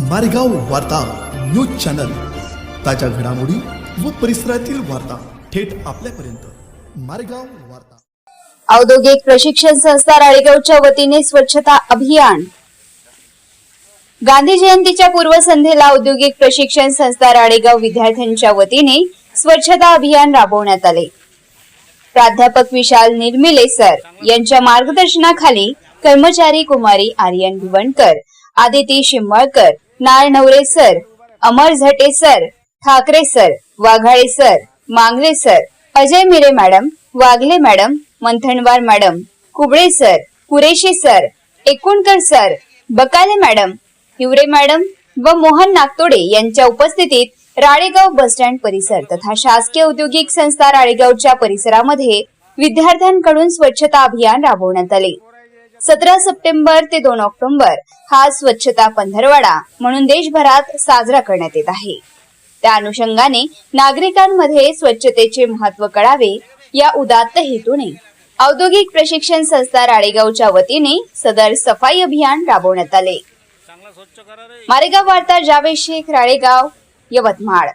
मारेगाव वार्ता news channel. ताज्या घडामोडी व परिसरातील वार्ता थेट आपल्यापर्यंत. मारेगाव वार्ता. औद्योगिक प्रशिक्षण संस्था राळेगावच्या वतीने स्वच्छता अभियान. गांधी जयंतीच्या पूर्वसंध्येला औद्योगिक प्रशिक्षण संस्था राळेगाव विद्यार्थ्यांच्या वतीने स्वच्छता अभियान राबवण्यात आले. प्राध्यापक विशाल निर्मिले सर यांच्या मार्गदर्शनाखाली कर्मचारी कुमारी Aryan Bhivankar Aditi Shimbalkar Naranaware sir Amar Zate sir Thackeray sir Waghale sir Mangale sir Ajay Mire madam Wagle madam Manthanwar madam Kuble sir Qureshi sir Ekunkar sir Bakale madam Hiware madam व मोहन नागतोडे यांच्या उपस्थितीत Ralegaon bus stand परिसर तथा शासकीय औद्योगिक संस्था राळेगावच्या परिसरामध्ये विद्यार्थ्यांकडून स्वच्छता अभियान राबवण्यात आले. सतरा सप्टेंबर ते दोन ऑक्टोबर हा स्वच्छता पंधरवाडा म्हणून देशभरात साजरा करण्यात येत आहे. त्या अनुषंगाने नागरिकांमध्ये स्वच्छतेचे महत्त्व कळावे या उदात्त हेतूने औद्योगिक प्रशिक्षण संस्था राळेगावच्या वतीने सदर सफाई अभियान राबवण्यात आले. मारेगाव वार्ता जावेद शेख राळेगाव यवतमाळ.